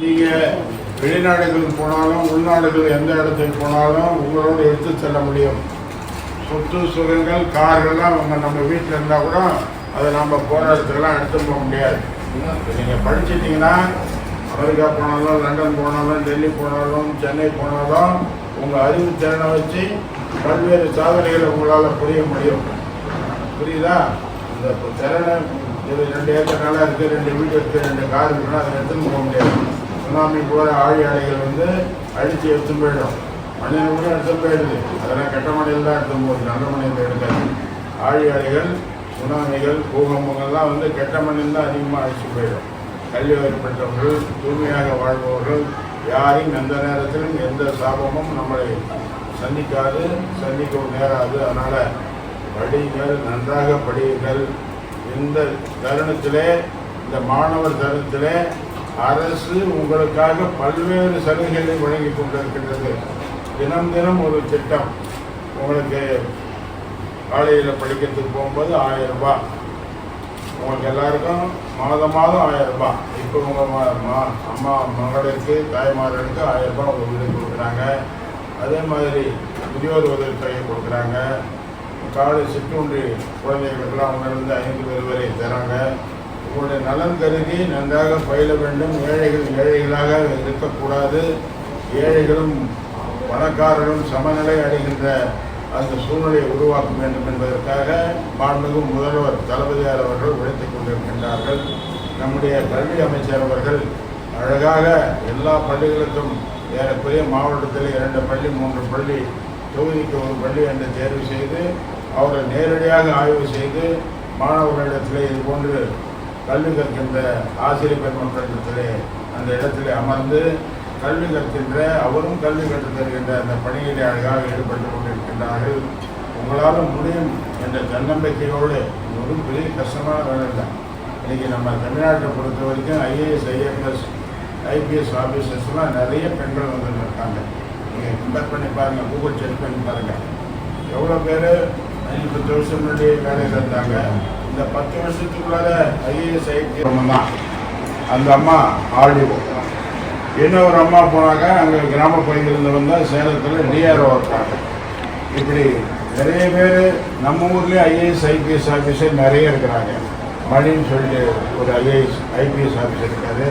நீங்கள் வெளிநாடுகளுக்கு போனாலும் உள்நாடுகள் எந்த இடத்துக்கு போனாலும் உங்களோட எடுத்து செல்ல முடியும். சொத்து சுகங்கள் கார்கள்லாம் அவங்க நம்ம வீட்டில் இருந்தால் கூட அதை நம்ம போகிற இடத்துக்கெல்லாம் எடுத்து போக முடியாது. நீங்கள் படிச்சிட்டிங்கன்னா அமெரிக்கா போனாலும் லண்டன் போனாலும் டெல்லி போனாலும் சென்னை போனாலும் உங்கள் அறிவு திறனை வச்சு பல்வேறு சாதனைகளை உங்களால் புரிய முடியும். புரியுதா? இந்த திறனை இது ரெண்டு ஏக்கர் நிலம் இருக்குது ரெண்டு வீடு இருக்குது ரெண்டு கார் இருக்குன்னா அதை எடுத்துன்னு போக முடியாது. சுனாமி போகிற ஆழி அலைகள் வந்து அழித்து எடுத்துன்னு போயிடும். மனிதன் கூட எடுத்து போயிடுது. அதெல்லாம் கெட்ட மனிதன் தான் எடுத்து போகுது. நல்ல மனிதன் எடுக்காது ஆழி அலைகள் சுனாமிகள் பூகம்பங்கள்லாம் வந்து கெட்ட மண்ணில் தான் அதிகமாக அழித்து போயிடும். கல்வி அறிவு பெற்றவர்கள் தூய்மையாக வாழ்பவர்கள் யாரையும் எந்த நேரத்திலும் எந்த சாபமும் நம்மளை சந்திக்காது சந்திக்கவும் நேராது. அதனால் படியுங்கள் நன்றாக படியுங்கள். இந்த தருணத்திலே இந்த மாணவர் தருணத்திலே அரசு உங்களுக்காக பல்வேறு சலுகைகளை வழங்கி கொண்டிருக்கின்றது. தினம் தினம் ஒரு திட்டம். உங்களுக்கு காலேஜில் படிக்கிறதுக்கு போகும்போது ஆயிரம் ரூபாய் உங்களுக்கு எல்லாருக்கும் மாதம் மாதம் ஆயிரம் ரூபாய் இப்போ உங்கள் மா அம்மா மகளுக்கு தாய்மார்களுக்கு ஆயிரம் ரூபாய் உங்கள் வீடு கொடுக்குறாங்க. அதே மாதிரி முதியோர் உதவித்தொகை கொடுக்குறாங்க. காலை சிற்றுண்டி குழந்தைகளுக்கெல்லாம் உணர்ந்து ஐந்து பேர் வரை தராங்க. உங்களுடைய நலன் கருதி நன்றாக பயில வேண்டும். ஏழைகள் ஏழைகளாக இருக்கக்கூடாது. ஏழைகளும் பணக்காரர்களும் சமநிலை அடைகின்ற அந்த சூழ்நிலையை உருவாக்க வேண்டும் என்பதற்காக மாண்புமிகு முதல்வர் தளபதியார் அவர்கள் உழைத்துக் கொண்டிருக்கின்றார்கள். நம்முடைய கல்வி அமைச்சர் அவர்கள் அழகாக எல்லா பள்ளிகளுக்கும் ஏறக்குறைய மாவட்டத்தில் இரண்டு பள்ளி மூன்று பள்ளி தொகுதிக்கு ஒரு பள்ளி என்று தேர்வு செய்து அவரை நேரடியாக ஆய்வு செய்து மாணவர்களிடத்திலே இது போன்று கல்வி கற்கின்ற ஆசிரியர் பெருமக்களிடத்திலே அந்த இடத்திலே அமர்ந்து கல்வி கற்கின்ற அவரும் கல்வி கற்று தருகின்ற அந்த பணியிலே அழகாக ஈடுபட்டு கொண்டிருக்கின்றார்கள். உங்களால் முடியும் என்ற தன்னம்பிக்கையோடு இது ஒரு பெரிய கஷ்டமான வேலை தான் இன்னைக்கு நம்ம தமிழ்நாட்டை பொறுத்த வரைக்கும் ஐஏஎஸ் ஐஎஃப்எஸ் ஐபிஎஸ் ஆஃபீஸர்ஸ்லாம் நிறைய பெண்கள் வந்துட்டு இருக்காங்க நீங்கள் கம்பேர் பண்ணி பாருங்கள் கூகுள் செக் பண்ணி பாருங்கள் எவ்வளோ பேர் அஞ்சு வருஷம் முன்னாடி வேலையில் இருந்தாங்க இந்த பத்து வருஷத்துக்குள்ளார ஐஏஎஸ் ஐடி தான் அந்த அம்மா ஆடிஓ இன்னொரு அம்மா போனாங்க அங்கே கிராம பகுதியிலிருந்து தான் சேலத்தில் டிஆர்ஓ இருக்காங்க. இப்படி நிறைய பேர் நம்ம ஊர்லேயே ஐஏஎஸ் ஐபிஎஸ் ஆஃபீஸர் நிறைய இருக்கிறாங்க. மணின்னு சொல்லிட்டு ஒரு ஐஏஎஸ் ஐபிஎஸ் ஆஃபீஸர் இருக்காரு.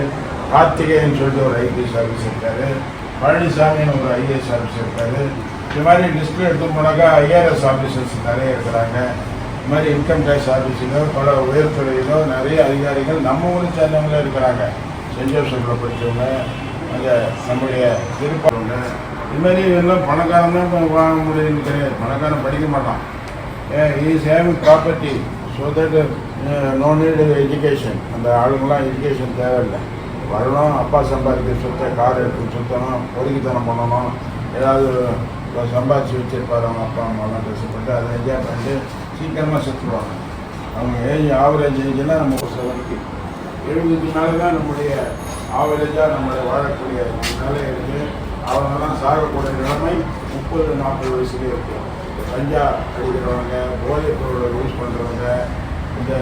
கார்த்திகேயன் சொல்லிட்டு ஒரு ஐபிஎஸ் ஆஃபீஸர் இருக்காரு. பழனிசாமின்னு ஒரு ஐஏஎஸ் ஆஃபீஸர் இருக்காரு. இது மாதிரி லிஸ்ட்டில் எடுத்து போனாக்கா ஐஆர்எஸ் ஆஃபீஸர்ஸ் நிறைய இருக்கிறாங்க. இது மாதிரி இன்கம் டேக்ஸ் ஆஃபீஸிலோ பல உயர்துறையிலோ நிறைய அதிகாரிகள் நம்ம ஊரை சேர்ந்தவங்களே இருக்கிறாங்க. சென்ட் ஜோசப்பில் படித்தவங்க அந்த நம்முடைய திருப்பவங்க இது மாதிரி எல்லாம் பணக்காரன் தான் வாங்க முடியும்னு கிடையாது. பணக்காரன் படிக்க மாட்டான். Is having property so that no need education அந்த ஆளுங்களாம் எஜுகேஷன் தேவையில்லை. வரணும் அப்பா சம்பாதிக்கிற சொத்தை கார் எடுத்து சுத்தணும் பொறுக்கித்தனம் பண்ணணும். ஏதாவது சம்பாதிச்சு வச்சிருப்பாரு அவங்க அப்பா அம்மாலாம் ட்ரெஸ் பண்ணிட்டு அதை என்ஜாய் பண்ணிட்டு சீக்கிரமாக செத்துருவாங்க. அவங்க ஏஜ் ஆவரேஜ் ஏஜ்னா நம்ம ஒரு செவன்ட்டி எழுபதுக்கு மேலே தான் நம்முடைய ஆவரேஜாக நம்மளை வாழக்கூடிய நிலை இருக்குது அவங்கெல்லாம் சாகக்கூடிய நிலைமை முப்பது நாற்பது வயசுலேயே இருக்குது கஞ்சா அடிக்கிறவங்க போதைப் பொருளை யூஸ் பண்ணுறவங்க இந்த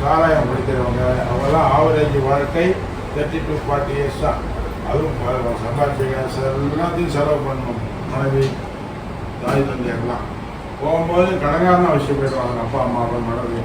சாராயம் பிடிக்கிறவங்க அவங்கெல்லாம் ஆவரேஜ் வாழ்க்கை தேர்ட்டி டு ஃபார்ட்டி இயர்ஸ் தான். அதுவும் ப- எல்லாத்தையும் செலவு பண்ணணும். மனைவி தாய் தந்தையெல்லாம் போகும்போது கடங்காரன விஷயம் போயிடுவாங்க. அப்பா அம்மா அப்புறம் மனைவி.